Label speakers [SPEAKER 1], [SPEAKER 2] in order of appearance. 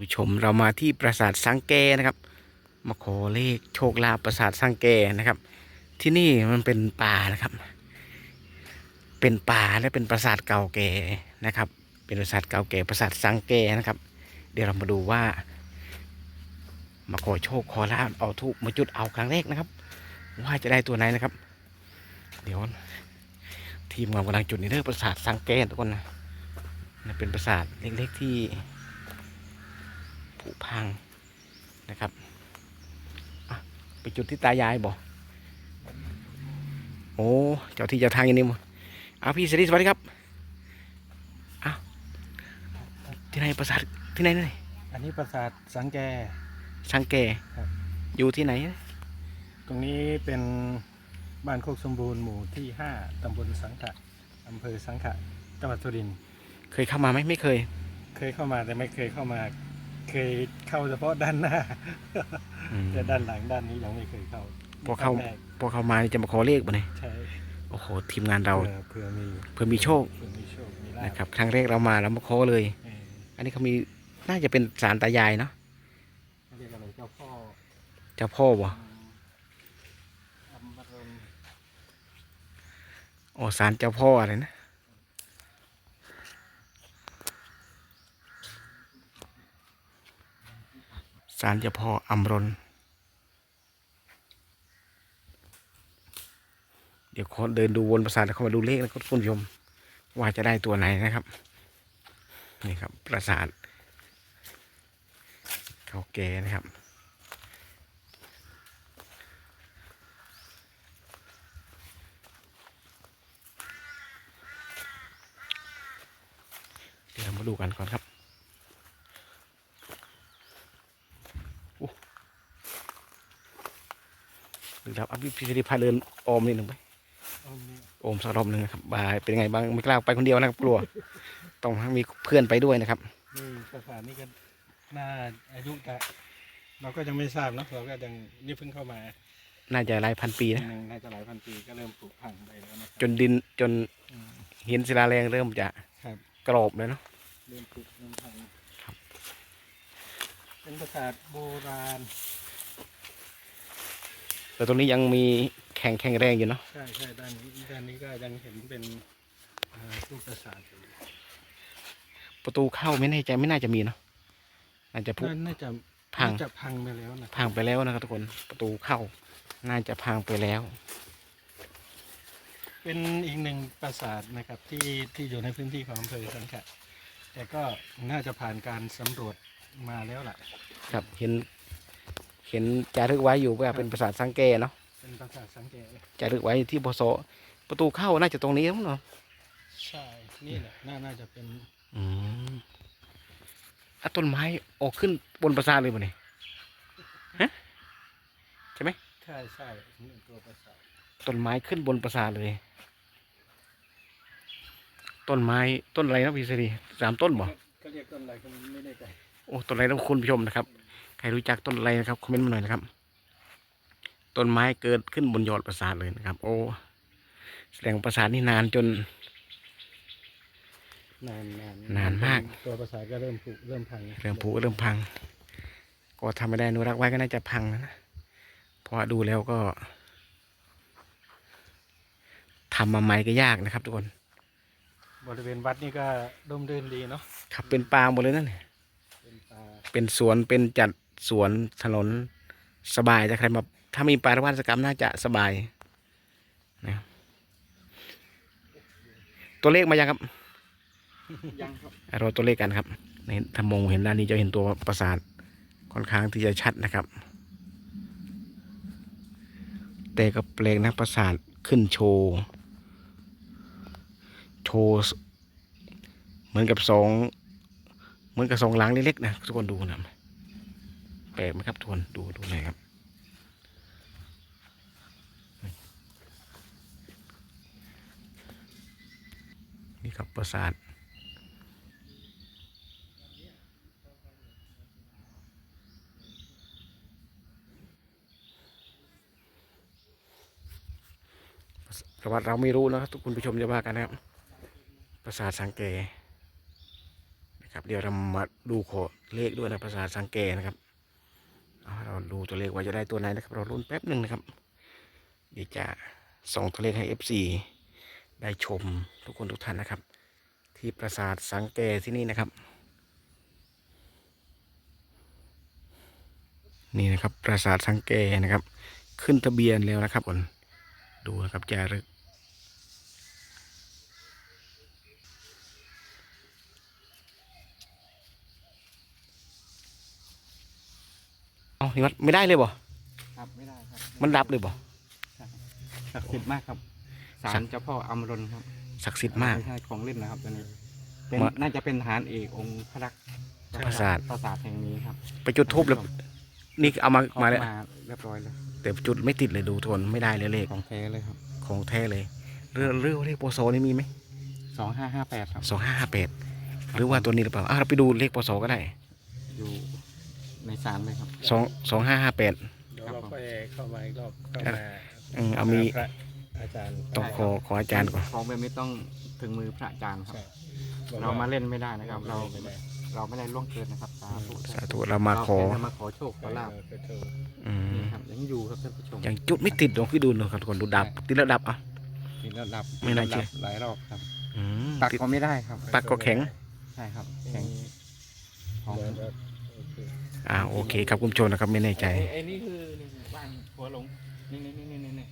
[SPEAKER 1] ผู้ชมเรามาที่ปราสาทสังแกนะครับ มาขอเลขโชคลาภปราสาทสังแกนะครับ ที่นี่มันเป็นป่านะครับ เป็นป่าและเป็นปราสาทเก่าแก่นะครับ เป็นปราสาทเก่าแก่ปราสาทสังแกนะครับ เดี๋ยวเรามาดูว่า มาขอโชคขอลาภเอาทูบมาจุดเอาครั้งแรกนะครับ ว่าจะได้ตัวไหนนะครับ เดี๋ยวทีมงานกำลังจุดนี่เด้อปราสาทสังแกทุกคนนะ เป็นปราสาทเล็กๆที่ ผุพังนะครับไปจุดที่ตายายบอกโอ้เจ้าที่เจ้าทางอย่างนี้มั้งเอาพี่สวัสดีสวัสดีครับอ้าที่ไหนปราสาทที่ไหนนี่
[SPEAKER 2] อันนี้ปราสาทสังแก
[SPEAKER 1] ช่างแก
[SPEAKER 2] ครับ
[SPEAKER 1] อยู่ที่ไหน
[SPEAKER 2] ตรงนี้เป็นบ้านโคกสมบูรณ์หมู่ที่5ตำบลสังขะอำเภอสังขะจังหวัดสุรินทร์
[SPEAKER 1] เคยเข้ามาไหมไม่เคย
[SPEAKER 2] เคยเข้ามาแต่ไม่เคยเข้ามา เคยเข้าเฉพาะด้านหน้า
[SPEAKER 1] อืม
[SPEAKER 2] แต่ด้านหลังด้านนี้ยังไม่เคยเข้า
[SPEAKER 1] พอเข้า
[SPEAKER 2] ครั้งแรก
[SPEAKER 1] พอเข้ามานี่จะมาขอเลขบ่เนี่ย
[SPEAKER 2] ใช้
[SPEAKER 1] โอ้โหทีมงานเรา
[SPEAKER 2] เผื่อเผื่อมี
[SPEAKER 1] เพื่อมีโชค
[SPEAKER 2] เผื่อมีโชคมีลาภ
[SPEAKER 1] นะครับครั้งแรกเรามาแล้วมาขอเลย
[SPEAKER 2] เออ
[SPEAKER 1] อันนี้เขามีน่าจะเป็นสารตายายเนาะ
[SPEAKER 2] เขาเรียกอะไรเจ้าพ่อ
[SPEAKER 1] เจ้าพ่อบ่
[SPEAKER 2] อมรน
[SPEAKER 1] โอ้สารเจ้าพ่ออะไรนะ สารเจ้าพ่ออำรนเดี๋ยวขอเดินดูวนประสาทแล้วเข้ามาดูเลขนะครับคุณผู้ชม ว่าจะได้ตัวไหนนะครับ นี่ครับ ประสาทเขาแก่นะครับเดี๋ยวเรามาดูกันก่อนครับโอ้ ดูแล้วอัพพิธีพาเดินออมนิดหนึ่งไป
[SPEAKER 2] เอานี่
[SPEAKER 1] โอมสารอบหนึ่งนะครับบายเป็นไงบ้างไม่กล้าไปคนเดียวนะครับกลัว ต้องมีเพื่อนไปด้วยนะครับ
[SPEAKER 2] นี่ปราสาทนี่ก็น่าอายุกะเราก็ยังไม่ทราบเนอะเราก็ยังนี่เพิ่งเข้ามา
[SPEAKER 1] น่าจะหลายพันปีนะ
[SPEAKER 2] หนึ่งน่าจะหลายพันปีก็เริ่มผุพังไปแล้วนะค
[SPEAKER 1] จ
[SPEAKER 2] รับ
[SPEAKER 1] นดินจน
[SPEAKER 2] อืม
[SPEAKER 1] หินศิลาแรงเริ่มจะ
[SPEAKER 2] ครับ
[SPEAKER 1] กรอบเลยเนาะ
[SPEAKER 2] เริ่มผุเริ่มพัง
[SPEAKER 1] ครับ
[SPEAKER 2] เป็นปราสาทโบราณ
[SPEAKER 1] แต่ตรงนี้ยังมีแข็งแข็งแรงอยู่เนาะ
[SPEAKER 2] ใช่ใช่ด้านนี้ด้านนี้ก็ยังเห็นเป็นอ่ารูปปราสาทอยู่
[SPEAKER 1] ประตูเข้าไม่แน่ใจไม่น่าจะมีเนาะน่าจะพุ
[SPEAKER 2] น่าน่าจะ
[SPEAKER 1] พัง
[SPEAKER 2] น่าจะพังไปแล้วนะ
[SPEAKER 1] พังไปแล้วนะครับทุกคนประตูเข้า น่าจะพังไปแล้ว
[SPEAKER 2] เป็นอีกหนึ่งปราสาทนะครับที่ที่อยู่ในพื้นที่ของอำเภอสังขะแต่ก็น่าจะผ่านการสำรวจมาแล้วล่ะ
[SPEAKER 1] ครับเห็น เห็นจารึกไว้อยู่ว่าเป็นปราสาทสังเกเนาะ
[SPEAKER 2] เป็นปราสาทสังเกต
[SPEAKER 1] จารึกไว้ที่พศประตูเข้าน่าจะตรงนี้มั้งเนาะ
[SPEAKER 2] ใช่นี่แหละน่าน่าจะเป็น
[SPEAKER 1] อืมอะต้นไม้ออกขึ้นบนปราสาทเลยมั้เนี่ยฮะใช่ไหม
[SPEAKER 2] ใช่ใช่หนึ่งตัวปราสาท
[SPEAKER 1] ต้นไม้ขึ้นบนปราสาทเลย ต้นไม้ต้นอะไรนะพี่สิริสามต้นบ่
[SPEAKER 2] ก็เรียกต้นอะไรก็ไม่ได้ใจ
[SPEAKER 1] โอ้ต้นอะไรนะคุณผู้ชมนะครับ ใครรู้จักต้นอะไรนะครับคอมเมนต์มาหน่อยนะครับ ต้นไม้เกิดขึ้นบนยอดปราสาทเลยนะครับ โอ้แสดงว่าปราสาทนี่นานจน
[SPEAKER 2] นานนาน
[SPEAKER 1] นานมาก
[SPEAKER 2] ตัวปราสาทก็เริ่มผุเริ่มพัง
[SPEAKER 1] เริ่มผุเริ่มพัง ก็ทำไม่ได้อนุรักษ์ไว้ก็น่าจะพังนะนะเพราะว่าดูแล้วก็ทำมาใหม่ก็ยากนะครับ ทุกคน
[SPEAKER 2] บริเวณวัดนี่ก็ร่มรื่นดีเนาะ
[SPEAKER 1] ขับเป็นป่าหมดเลยนั่นย
[SPEAKER 2] เป็นป่า
[SPEAKER 1] เป็นสวนเป็นจัด สวนถนนสบายถ้าใครมาถ้ามีปาริวัตกรรมน่าจะสบายนะตัวเลขมายังครับ
[SPEAKER 2] ยังครับ
[SPEAKER 1] เราตัวเลขกันครับในถ้ามองเห็นด้านนี้จะเห็นตัวประสาทค่อนข้างที่จะชัดนะครับ แต่ก็แปลงนะประสาทขึ้นโชว์โชว์สเหมือนกับสองเหมือนกับสองหลังเล็กๆนะทุกคนดูนะแปลกไหมครับทุกคนดูดูหน่อยครับนี่ครับประสาทประวัติเราไม่รู้นะครับทุกคุณผู้ชมจะว่ากันนะครับภาษาทสังเกตนะครับ เดี๋ยวเรามาดูขอเลขด้วยนะปราสาทสังเกนะครับ เราดูตัวเลขว่าจะได้ตัวไหนนะครับ เราลุ้นแป๊บหนึ่งนะครับ เดี๋ยวจะส่งตัวเลขให้ FC ได้ชมทุกคนทุกท่านนะครับ ที่ปราสาทสังเกตที่นี่นะครับ นี่นะครับปราสาทสังเกตนะครับ ขึ้นทะเบียนแล้วนะครับคนดูนะครับจารึก เอานี่มันไม่ได้เลยบ่
[SPEAKER 3] ครับไม่ได้ครับ
[SPEAKER 1] มันดับเลยบ่
[SPEAKER 3] ศักดิ์สิทธิ์มากครับศา
[SPEAKER 1] ศั
[SPEAKER 3] ล
[SPEAKER 1] กดิ์
[SPEAKER 3] เจ้าพ่ออมรนครับ
[SPEAKER 1] ศักดิ์สิทธิ์มาก
[SPEAKER 3] ไม่ใช่ของเล่นนะครับตัวนี้เป็น
[SPEAKER 1] มา
[SPEAKER 3] น่าจะเป็นทหารเอกองค์พระลักษณ์
[SPEAKER 1] ปราสาท
[SPEAKER 3] ปราสาทแห่งนี้ครับ
[SPEAKER 1] ไปจุดทูบแล้วนี่เอามา
[SPEAKER 3] เขา
[SPEAKER 1] มาแล้ว
[SPEAKER 3] มาเรียบร้อยแล้ว
[SPEAKER 1] แต่จุดไม่ติดเลยดูทนไม่ได้เลยเลข
[SPEAKER 3] ของแท้เลยครับ
[SPEAKER 1] ของแท้เลยเรื่องเรื่องเลขโปรโซนี่มีไหม
[SPEAKER 3] สองห้าห้าแปดครับ
[SPEAKER 1] สองห้าห้าแปดหรือว่าตัวนี้หรือเปล่าอะเราไปดูเลขโปรโซก็ได้
[SPEAKER 3] อยู่ ในศาลเลยครับ
[SPEAKER 1] สองสองห้าห้าแปด
[SPEAKER 2] เดี๋ยวเราค่อยเข้ามาอีกรอบเข้า
[SPEAKER 1] ครับ
[SPEAKER 2] มา
[SPEAKER 1] อืมเอามี
[SPEAKER 2] พระอาจารย์
[SPEAKER 1] ต้องขอขออาจารย์ก่อน
[SPEAKER 3] ของแบบนี้ต้องถึงมือพระอาจารย์ครับ
[SPEAKER 2] ใช่
[SPEAKER 3] เรามาเล่นไม่ได้นะครับ เรา
[SPEAKER 2] ไม่ได้
[SPEAKER 3] เราไม่ได้ล่วงเกินนะครับสาธุ
[SPEAKER 1] สาธุเรามาขอ
[SPEAKER 3] เรเพียงแต่มาขอโชคขอลาบ
[SPEAKER 2] ไปเถอะ
[SPEAKER 1] อืม
[SPEAKER 3] นี่ครับยังอยู่ครับท่านผู้ชม
[SPEAKER 1] ยังจุดไม่ติดลองพี่ดูหน่อยครับทุกคนดูดับ ติดแล้วดับอะ
[SPEAKER 3] ติดแล้วหลับ
[SPEAKER 1] ไม่น่าเชื่อ
[SPEAKER 3] หลับหลายรอบครับ
[SPEAKER 1] อืม
[SPEAKER 3] ตัก
[SPEAKER 1] ติด
[SPEAKER 3] ก็ไม่ได้ครับ
[SPEAKER 1] ปากก็แข็ง
[SPEAKER 3] ใช่ครับ แข็งของ
[SPEAKER 2] เดี๋ยวเดี๋ยวโอ่า
[SPEAKER 1] โอเคครับคุณผู้ชมนะครับไม่แน่ใจ
[SPEAKER 3] ไอ้นี่คือนี่บ้านหัวหลงนี่นี่นี่นี่นี่